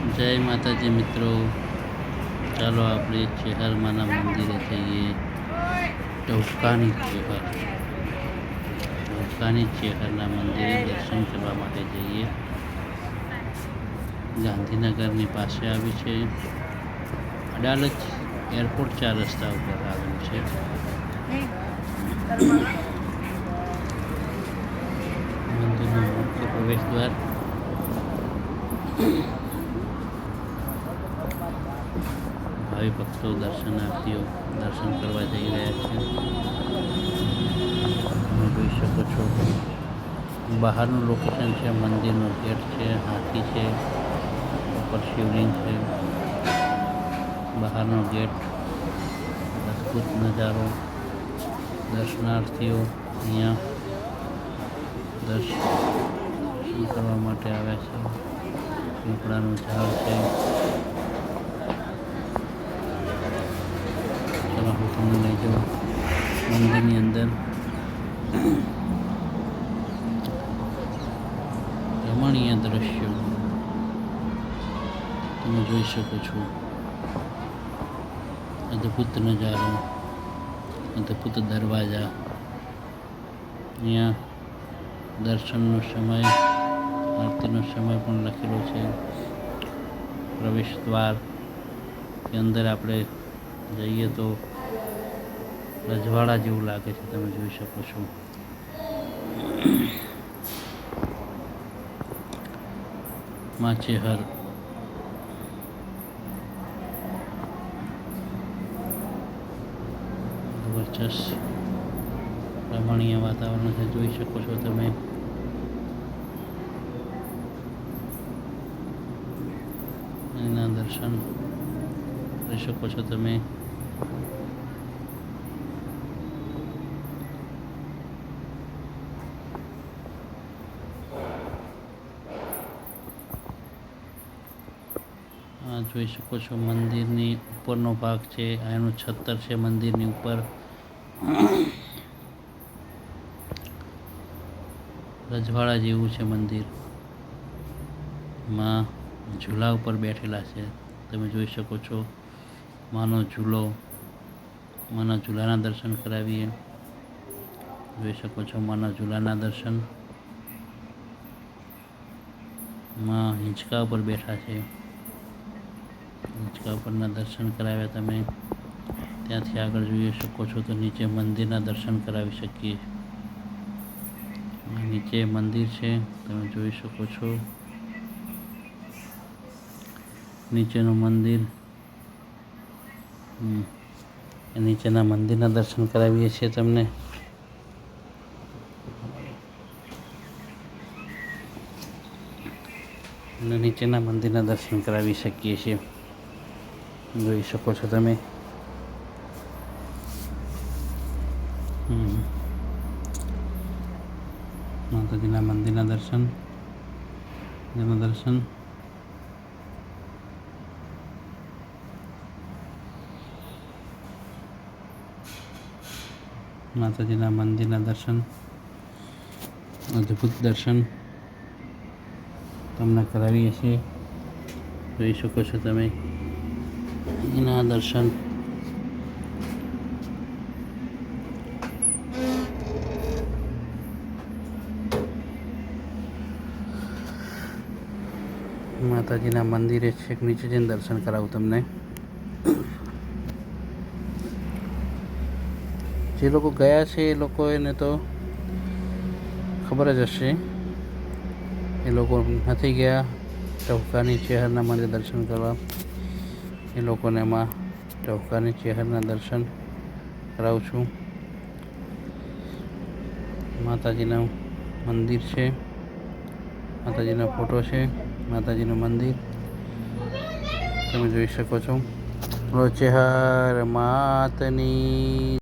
જય માતાજી મિત્રો. ચાલો આપણે ચેહરમાના મંદિરે જઈએ. ટવકાની ચેહર. ટવકાની ચેહરના મંદિરે દર્શન કરવા માટે જઈએ. ગાંધીનગરની પાસે આવી છે. અડાલજ એરપોર્ટ ચાર રસ્તા ઉપર આવેલું છે. મંદિરનું મુખ્ય પ્રવેશ દ્વાર ભાવિ ભક્તો દર્શનાર્થીઓ દર્શન કરવા જઈ રહ્યા છે. તમે જોઈ શકો છો બહારનું લોકેશન છે, મંદિરનો ગેટ છે, હાથી છે, ઉપર શિવલિંગ છે. બહારનો ગેટ, અદ્ભુત નજારો, દર્શનાર્થીઓ અહીંયા દર્શન કરવા માટે આવ્યા છે. પીપળાનું ઝાડ છે ચલો હું તમને લઈ જાઉં મંદિરની અંદર. રમણીય દ્રશ્યો. તમે જોઈ શકો છો. અદ્ભુત નજારો, અદ્ભુત દરવાજા. અહીંયા દર્શનનો સમય, આરતીનો સમય પણ લખેલો છે. પ્રવેશ દ્વાર અંદર આપણે જઈએ તો રજવાડા જેવું લાગે છે, તમે જોઈ શકો છો. માછેહર. જબરજસ્ત રમણીય વાતાવરણ છે, જોઈ શકો છો તમે. એના દર્શન કરી શકો છો તમે. આ જોઈ શકો છો મંદિરની ઉપરનો ભાગ છે, આ એનું છત્તર છે મંદિરની ઉપર. રજવાડા જેવું છે મંદિર. માં ઝૂલા ઉપર બેઠેલા છે. તમે જોઈ શકો છો માનો ઝૂલો. માના ઝૂલાના દર્શન કરાવીએ. જોઈ શકો છો માના ઝૂલાના દર્શન. માં હિંચકા ઉપર બેઠા છે. હિંચકા ઉપરના દર્શન કરાવ્યા તમે. ત્યાંથી આગળ જોઈ શકો છો તો નીચે મંદિરના દર્શન કરાવી શકીએ. નીચે મંદિર છે, તમે જોઈ શકો છો. નીચેનું મંદિર નીચેના મંદિરના દર્શન કરાવીએ છીએ તમને. અને નીચેના મંદિરના દર્શન કરાવી શકીએ છીએ. જોઈ શકો છો તમે હમ. માતાજીના મંદિરના દર્શન જેના દર્શન માતાજીના મંદિરના દર્શન અદ્ભુત દર્શન તમને કરાવીએ છીએ જોઈ શકો છો તમે એના દર્શન. માતાજીના મંદિરે છેક નીચે જઈને દર્શન કરાવું તમને. જે લોકો ગયા છે એ લોકો એને તો ખબર જ હશે. એ લોકો નથી ગયા ટવકાની ચેહરના મંદિર દર્શન કરવા. એ લોકોને એમાં ચોકાની ચહેરના દર્શન કરાવું છું. માતાજીનું મંદિર છે. માતાજીનો ફોટો છે. માતાજીનું મંદિર. તમે જોઈ શકો છો. ચેહર માતની